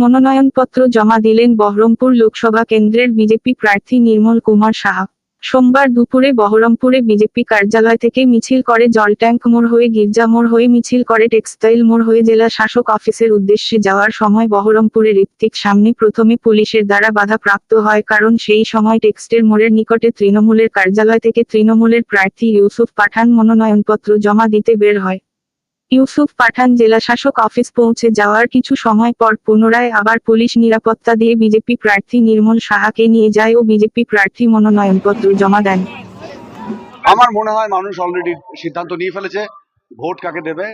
মনোনয়নপত্র জমা দিলেন বহরমপুর লোকসভা কেন্দ্রের বিজেপি প্রার্থী নির্মল কুমার সাহা। সোমবার দুপুরে বহরমপুরে বিজেপি কার্যালয় থেকে মিছিল করে জলট্যাঙ্ক মোড় হয়ে গির্জা মোড় হয়ে মিছিল করে টেক্সটাইল মোড় হয়ে জেলা শাসক অফিসের উদ্দেশ্যে যাওয়ার সময় বহরমপুরে ঋত্বিক সামনে প্রথমে পুলিশের দ্বারা বাধা প্রাপ্ত হয় কারণ সেই সময় টেক্সটের মোড়ের নিকটে তৃণমূলের কার্যালয় থেকে তৃণমূলের প্রার্থী ইউসুফ পাঠান মনোনয়নপত্র জমা দিতে বের হয়। ইউসুফ পাঠান জেলা শাসক অফিস পৌঁছে যাওয়ার কিছু সময় পর পুনরায় আবার পুলিশ নিরাপত্তা দিয়ে বিজেপি প্রার্থী নির্মল সাহাকে নিয়ে যায় ও বিজেপি প্রার্থী মনোনয়নপত্র জমা দেন। আমার মনে হয় মানুষ অলরেডি সিদ্ধান্ত নিয়ে ফেলেছে, ভোট কাকে দেবে,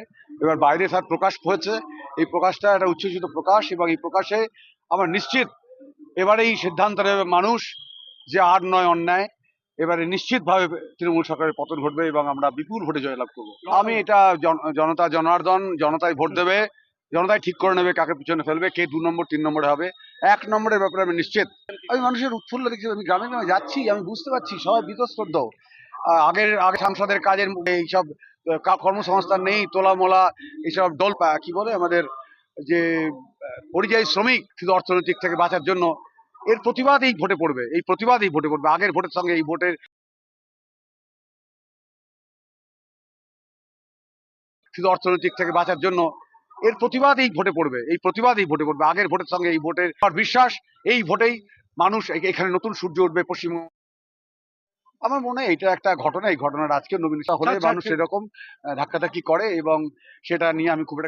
এবার বাইরে তার প্রকাশ হয়েছে, এই প্রকাশটা একটা উচ্ছ্বসিত প্রকাশ এবং এই প্রকাশে আমার নিশ্চিত এবারে এই সিদ্ধান্ত নেবে মানুষ যে আর নয় অন্যায়। এবারে নিশ্চিতভাবে তৃণমূল সরকারের পতন ঘটবে এবং আমরা বিপুল ভোটে জয়লাভ করব। আমি এটা জন- জনতা জনার্দন জনতাই ভোট দেবে। জনতাই ঠিক করে নেবে কাকে পিছনে ফেলবে কে দু নম্বর তিন নম্বরে হবে। এক নম্বরের ব্যাপারে আমি নিশ্চিত। আমি মানুষের উৎফুল্ল দেখছি আমি গ্রামে গ্রামে যাচ্ছি আমি বুঝতে পারছি সবাই বিতস্তব্ধ। আহ, আগের আগে সাংসদের কাজের এইসব কর্মসংস্থান নেই তোলা মোলা এইসব পা- কি বলে আমাদের যে পরিযায়ী শ্রমিক শুধু অর্থনৈতিক থেকে বাঁচার জন্য এর প্রতিবাদ এই ভোটে পড়বে এই প্রতিবাদ এই ভোটে পড়বে আগের ভোটের সঙ্গে এই ভোটের শুধু অর্থনৈতিক থেকে বাঁচার জন্য এর প্রতিবাদ এই ভোটে পড়বে এই প্রতিবাদ এই ভোটে পড়বে আগের ভোটের সঙ্গে এই ভোটের আমার বিশ্বাস এই ভোটেই মানুষ এখানে নতুন সূর্য উঠবে পশ্চিমবঙ্গ আমার মনে হয় এটা একটা ঘটনা এই ঘটনার আজকে নবীন হলে আচ্ছা, মানুষ আচ্ছা। এরকম আহ, ধাক্কাধাক্কি করে এবং সেটা নিয়ে আমি খুব একটা